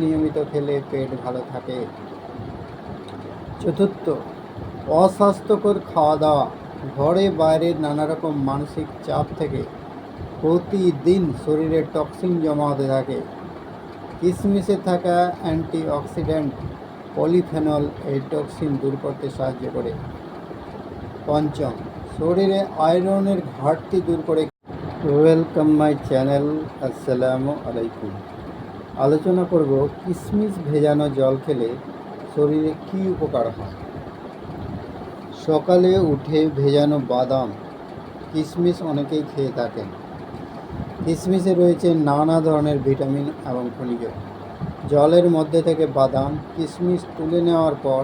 নিয়মিত খেলে পেট ভালো থাকে। চতুর্থ, অস্বাস্থ্যকর খাওয়া দাওয়া ঘরে বাইরের নানা রকম মানসিক চাপ থেকে প্রতিদিন শরীরে টক্সিন জমা হতে থাকে। কিশমিশে থাকা অ্যান্টিঅক্সিডেন্ট, পলিফেনল এই টক্সিন দূর করতে সাহায্য করে। পঞ্চম, শরীরে আয়রনের ঘাটতি দূর করে। ওয়েলকাম মাই চ্যানেল, আসসালামু আলাইকুম। আলোচনা করব কিশমিশ ভেজানো জল খেলে শরীরে কী উপকার হয়। সকালে উঠে ভেজানো বাদাম কিশমিশ অনেকেই খেয়ে থাকেন। কিশমিশে রয়েছে নানা ধরনের ভিটামিন এবং খনিজ। জলের মধ্যে থেকে বাদাম কিশমিশ তুলে নেওয়ার পর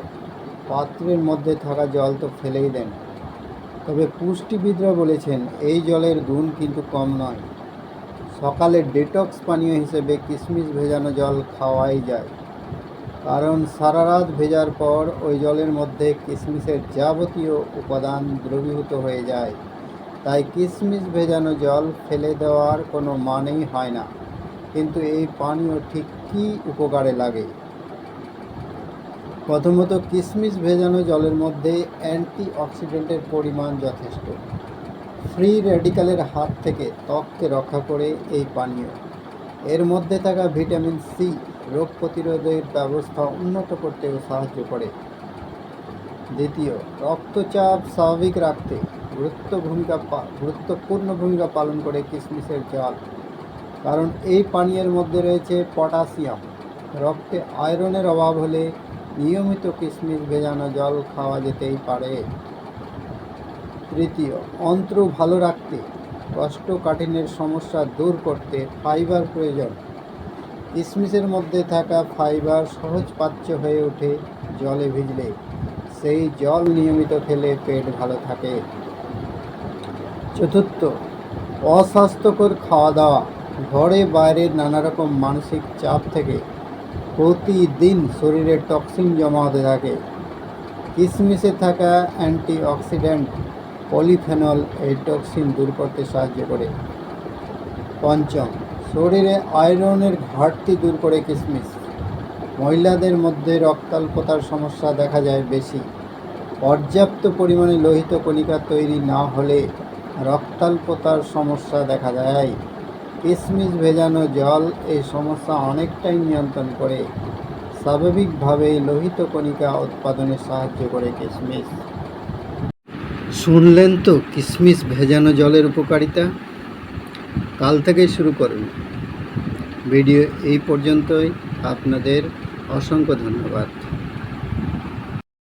পাত্রের মধ্যে থাকা জল তো ফেলেই দেন। তবে পুষ্টিবিদরা বলেছেন, এই জলের গুণ কিন্তু কম নয়। সকালে ডেটক্স পানীয় হিসেবে কিশমিশ ভেজানো জল খাওয়াই যায়। কারণ সারা রাত ভেজার পর ওই জলের মধ্যে কিশমিশের যাবতীয় উপাদান দ্রবীভূত হয়ে যায়। তাই কিশমিশ ভেজানো জল ফেলে দেওয়ার কোনো মানেই হয় না। কিন্তু এই পানীয় ঠিক কী উপকারে লাগে? প্রথমত কিশমিশ ভেজানো জলের মধ্যে অ্যান্টি অক্সিডেন্টের পরিমাণ যথেষ্ট। ফ্রি রেডিক্যালের হাত থেকে ত্বককে রক্ষা করে এই পানীয়। এর মধ্যে থাকা ভিটামিন সি রোগ প্রতিরোধের ব্যবস্থা উন্নত করতেও সাহায্য করে। দ্বিতীয়, রক্তচাপ স্বাভাবিক রাখতে গুরুত্ব ভূমিকা গুরুত্বপূর্ণ ভূমিকা পালন করে কিশমিশের জল। কারণ এই পানীয়ের মধ্যে রয়েছে পটাশিয়াম। রক্তে আয়রনের অভাব হলে নিয়মিত কিশমিশ ভেজানো জল খাওয়া যেতেই পারে। তৃতীয়, অন্ত্র ভালো রাখতে কোষ্ঠকাঠিন্যের সমস্যা দূর করতে ফাইবার প্রয়োজন। কিশমিশের মধ্যে থাকা ফাইবার সহজ পাচ্য হয়ে ওঠে জলে ভিজলে। সেই জল নিয়মিত খেলে পেট ভালো থাকে। চতুর্থ, অস্বাস্থ্যকর খাওয়া দাওয়া ঘরে বাইরে নানা রকম মানসিক চাপ থেকে প্রতিদিন শরীরে টক্সিন জমা হতে থাকে। কিশমিশে থাকা অ্যান্টিঅক্সিডেন্ট পলিফেনল এই টক্সিন দূর করতে সাহায্য করে। পঞ্চম, শরীরে আয়রনের ঘাটতি দূর করে কিশমিশ মহিলাদের মধ্যে রক্তাল্পতার সমস্যা দেখা যায় বেশি। পর্যাপ্ত পরিমাণে লোহিত কণিকা তৈরি না হলে রক্তাল্পতার সমস্যা দেখা যায় কিশমিশ ভেজানো জল এই সমস্যা অনেকটাই নিয়ন্ত্রণ করে। স্বাভাবিকভাবেই লোহিত কণিকা উৎপাদনে সাহায্য করে কিশমিশ শুনলেন তো কিশমিশ ভেজানো জলের উপকারিতা? কাল থেকেই শুরু করুন। ভিডিও এই পর্যন্তই। আপনাদের অসংখ্য ধন্যবাদ।